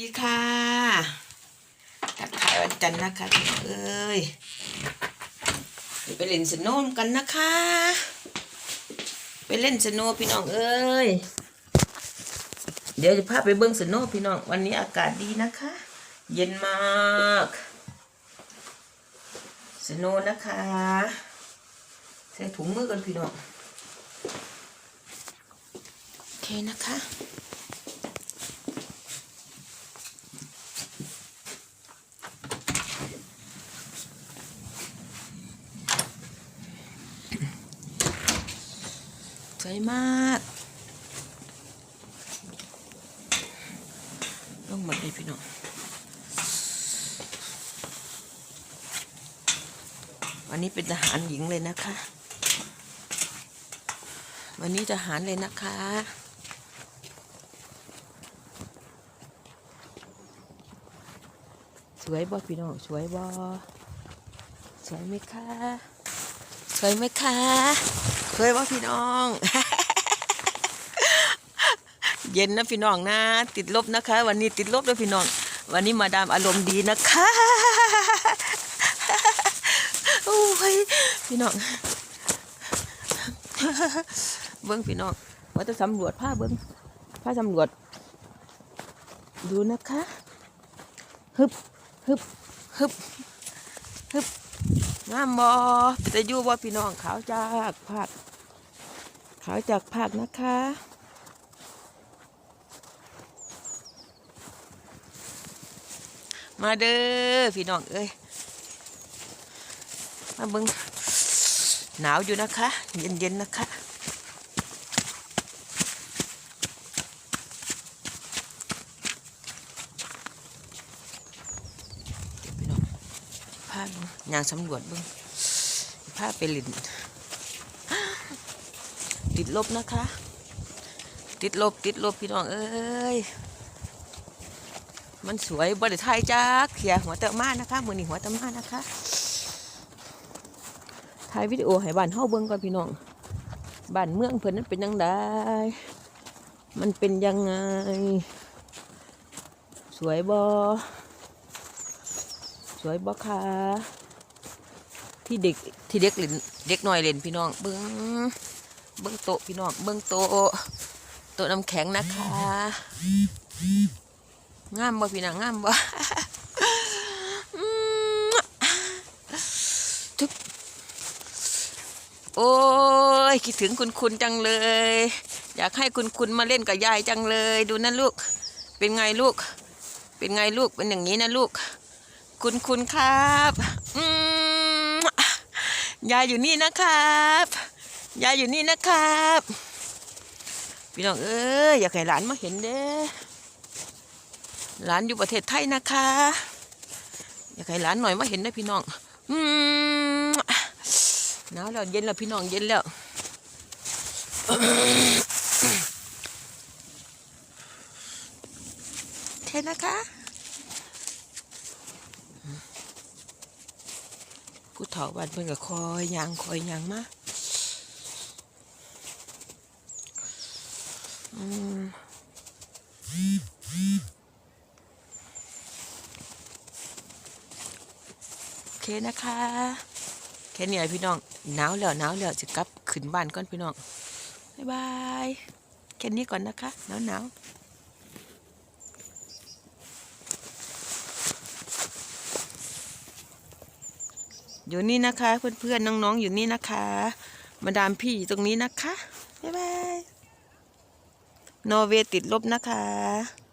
ดีค่ะทักทายวันจันทร์นะคะพี่น้องเอ้ยเดี๋ยวไปเล่นสโนุกันนะคะ ไปเล่นสโนุพี่น้องเอ้ย เดี๋ยวจะพาไปเบิ้งสโนุพี่น้อง วันนี้อากาศดีนะคะ เย็นมากสโนุนะคะ ใส่ถุงมือกันพี่น้อง โอเคนะคะ สวยมากลงหมดเลยพี่น้องวันนี้เป็นทหารหญิงเลยนะคะ วันนี้ทหารเลยนะคะสวยบ่พี่น้องสวยบ่สวยไหมคะ สวยไหมคะสวยบ่พี่น้อง เย็นนะพี่น้องนะ ติดลบนะคะ วันนี้ติดลบนะพี่น้อง วันนี้มาดามอารมณ์ดีนะคะโอ้ยพี่น้องเบิ้งพี่น้องว่าจะสำรวจผ้าเบิ้งผ้าสำรวจ ดูนะคะฮึบฮึบฮึบฮึบ งามบอจะยู่บ่พี่น้องขาวจากภาคขาวจากภาคนะคะมาเด้อพี่น้องเอ้ยมาเบิงหนาวอยู่นะคะ เย็นๆนะคะ พี่น้องพาเบิ่งยางสำรวจเบิ้งพาไปลินติดลบนะคะ ติดลบติดลบพี่น้องเอ้ยมันสวยบริไทยจ้าเขียหัวเตะมานะคะมือนี่หัวเตะมานะคะถ่ายวิดีโอให้บ้านเฮาเบิ่งก่อนพี่น้องบ้านเมืองเพิ่นนั้นเป็นยังไงมันเป็นยังไง สวยบอ วยบอคะที่เด็กที่เด็กเล่นเด็กน้อยเล่นพี่น้องเบิ้งเบิ้งโต๊ะพี่น้องเบิ้งโต๊ะโต๊ะน้ำแข็งนะคะงามบ่พี่น้องงามบ่ทุบโอ้ยคิดถึงคุณคุณจังเลย อยากให้คุณคุณมาเล่นกับยายจังเลย ดูนะลูก เป็นไงลูก เป็นไงลูกเป็นอย่างนี้นะลูก คุณคุณครับอืมยายอยู่นี่นะครับยายอยู่นี่นะครับ พี่น้องเอ้ยอยากให้หลานมาเห็นเด้หลานอยู่ประเทศไทยนะคะ อยากให้หลานหน่อยมาเห็นนะพี่น้อง อืมหนาวแล้วเย็นแล้วพี่น้องเย็นแล้วเทนะคะ กูเถาบ้านเพื่อนก็คอยยางคอยยางมาอืมโอเคนะคะ แค่นี้พี่น้องหนาวแล้วหนาวแล้วจะกลับขึ้นบ้านก่อนพี่น้องบ๊ายบายแค่นี้ก่อนนะคะหนาวหนาว อยู่นี่นะคะ เพื่อนๆน้องๆอยู่นี่นะคะ มาดามพี่อยู่ตรงนี้นะคะบ๊ายบายนอร์เวย์ติดลบนะคะ